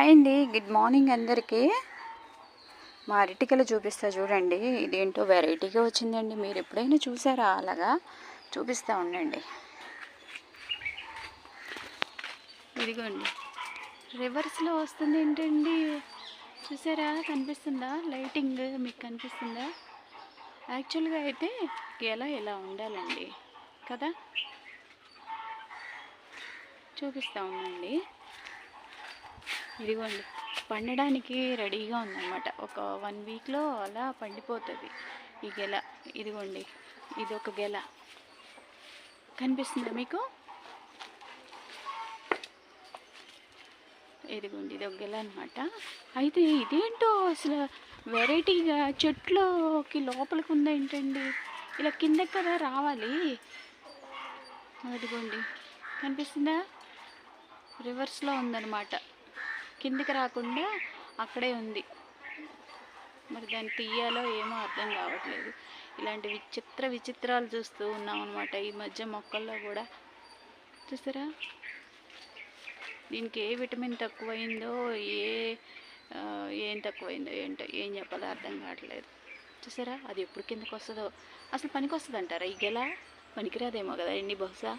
Hi అండి. Good morning అందరికీ. మా అరటికలు చూపిస్తా చూడండి. ఇదేంటో వెరైటీగా వచ్చిందండి. మీరు ఎప్పుడైనా చూసారా? అలాగా చూపిస్తా ఉండండి. ఇదిగోండి. రివర్స్లో వస్తుంది ఏంటండి? చూసారా? కనిపిస్తుందా? లైటింగ్ మీకు కనిపిస్తుందా? యాక్చువల్గా అయితే ఎలా ఇలా ఉండాలండి? కదా? చూపిస్తా ఉండండి. ఇదిగోండి. పండడానికి రెడీగా ఉందన్నమాట. ఒక వన్ వీక్లో అలా పండిపోతుంది. ఈ గెల ఇదిగోండి. ఇది ఒక గెల. కనిపిస్తుందా మీకు? ఇదిగోండి ఇది ఒక గెల అనమాట అయితే ఇదేంటో అసలు వెరైటీగా చెట్లోకి లోపలికి ఉందా ఏంటండి? ఇలా కిందకి కదా రావాలి. అదిగోండి కనిపిస్తుందా? రివర్స్లో ఉందన్నమాట. కిందికి రాకుండా అక్కడే ఉంది. మరి దాన్ని తీయాలో ఏమో అర్థం కావట్లేదు. ఇలాంటి విచిత్ర విచిత్రాలు చూస్తూ ఉన్నాం అనమాట ఈ మధ్య మొక్కల్లో కూడా. చూసారా దీనికి ఏ విటమిన్ తక్కువైందో ఏ ఏం తక్కువైందో ఏంటో ఏం చెప్పాలో అర్థం కావట్లేదు. చూసారా అది ఎప్పుడు కిందకు వస్తుందో అసలు పనికి వస్తుందంటారా ఈ గెల? పనికిరాదేమో కదా అండి బహుశా?